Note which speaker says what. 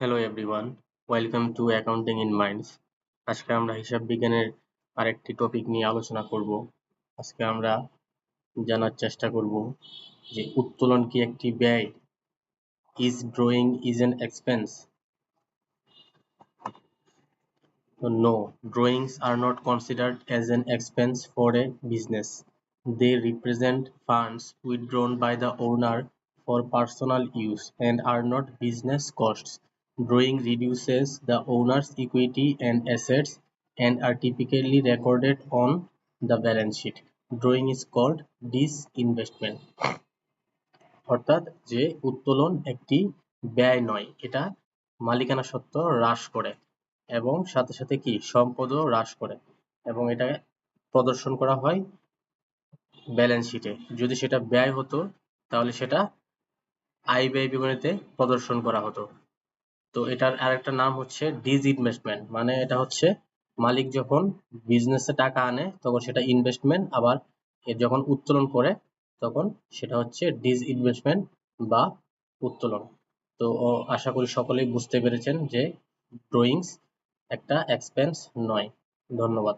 Speaker 1: Hello everyone welcome to accounting in minds আজকে আমরা হিসাব বিজ্ঞানের আরেকটি টপিক নিয়ে আলোচনা করব। আজকে আমরা জানার চেষ্টা করব যে উত্তোলন কি একটি ব্যয়? Is drawing is an expense no drawings are not considered as an expense for a business they represent funds withdrawn by the owner for personal use and are not business costs. Drawing reduces the owner's equity and assets and are typically recorded on the balance sheet. Drawing is called disinvestment. অর্থাৎ যে উত্তোলন একটি ব্যয় নয় এটা মালিকানা সত্ত্ব হ্রাস করে এবং সাথে সাথে কি সম্পদও হ্রাস করে এবং এটা প্রদর্শন করা হয় ব্যালেন্স শিটে যদি সেটা ব্যয় হতো তাহলে সেটা আয় ব্যয় বিবরণীতে প্রদর্শন করা হতো তো এটার আরেকটা নাম হচ্ছে ডিজ ইনভেস্টমেন্ট। মানে এটা হচ্ছে মালিক যখন বিজনেসে টাকা আনে, তখন সেটা ইনভেস্টমেন্ট, আবার যখন উত্তোলন করে, তখন সেটা হচ্ছে ডিজ ইনভেস্টমেন্ট বা উত্তোলন। তো আশা করি সকলেই বুঝতে পেরেছেন যে ড্রয়িংস একটা এক্সপেন্স নয়। ধন্যবাদ।